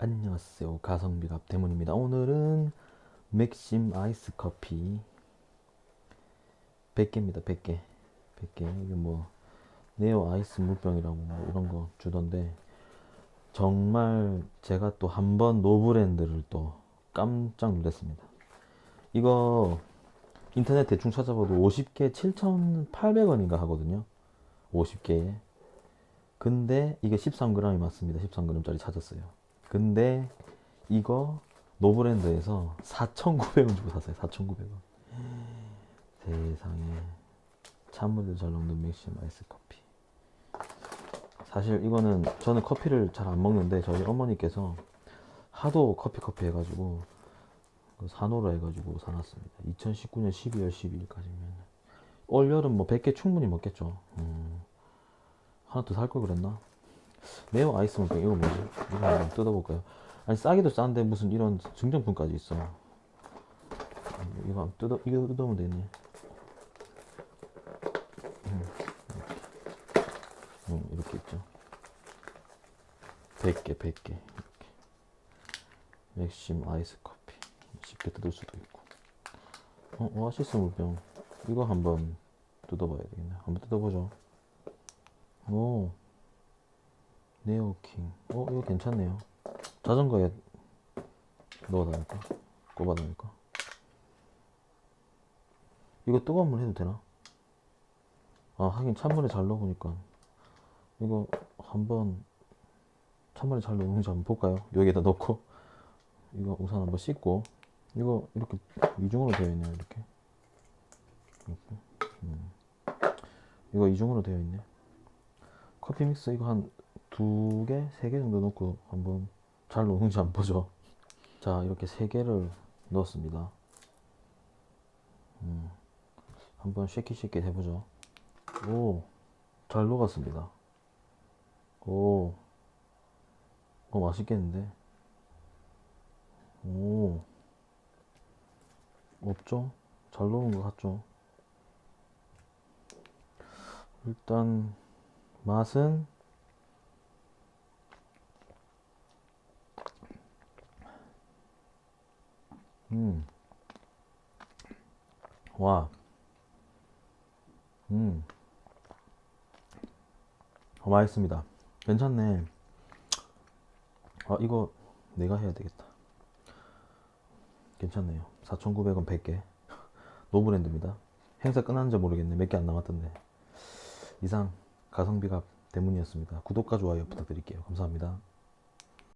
안녕하세요. 가성비갑 대문입니다. 오늘은 맥심 아이스 커피 100개입니다. 100개. 100개. 이게 뭐 네오 아이스 물병이라고 뭐 이런 거 주던데 정말 제가 또 한 번 노브랜드를 또 깜짝 놀랐습니다. 이거 인터넷 대충 찾아봐도 50개 7,800원인가 하거든요. 50개에. 근데 이게 13g이 맞습니다. 13g짜리 찾았어요. 근데 이거 노브랜드에서 4,900원 주고 샀어요. 4,900원. 세상에 찬물을 잘 녹는 맥심 아이스 커피. 사실 이거는 저는 커피를 잘 안 먹는데 저희 어머니께서 하도 커피 커피 해가지고 그 사노라 해가지고 사놨습니다. 2019년 12월 12일까지면 올 여름 뭐 100개 충분히 먹겠죠. 음, 하나 더 살 걸 그랬나? 네오 아이스 물병 이거 뭐지? 이거 한번 뜯어볼까요? 아니 싸기도 싼데 무슨 이런 증정품까지 있어. 이거 뜯어 이거 뜯으면 되네. 음. 음, 이렇게 있죠. 100개, 100개 이렇게. 맥심 아이스 커피 쉽게 뜯을 수도 있고. 어, 오아시스 물병 이거 한번 뜯어봐야 되겠네. 한번 뜯어보죠. 오. 네오킹. 어, 이거 괜찮네요. 자전거에 넣어다니까. 꼽아다니까. 이거 뜨거운 물 해도 되나? 아, 하긴 찬물에 잘 넣어보니까. 이거 한번 찬물에 잘 넣는지 한번 볼까요? 여기에다 넣고. 이거 우선 한번 씻고. 이거 이렇게 이중으로 되어 있네요, 이렇게. 이렇게. 음. 이거 이중으로 되어 있네. 커피 믹스 이거 한 두 개, 세 개 정도 넣고 한번 잘 녹는지 한번 보죠. 자, 이렇게 세 개를 넣었습니다. 음, 한번 쉐킷 쉐킷 해보죠. 오, 잘 녹았습니다. 오, 어, 맛있겠는데? 오, 없죠? 잘 녹은 것 같죠? 일단, 맛은 음. 와. 음. 어, 맛있습니다. 괜찮네. 아, 이거 내가 해야 되겠다. 괜찮네요. 4,900원 100개. 노브랜드입니다. 행사 끝났는지 모르겠네. 몇 개 안 남았던데. 이상 가성비가 대문이었습니다. 구독과 좋아요 부탁드릴게요. 감사합니다.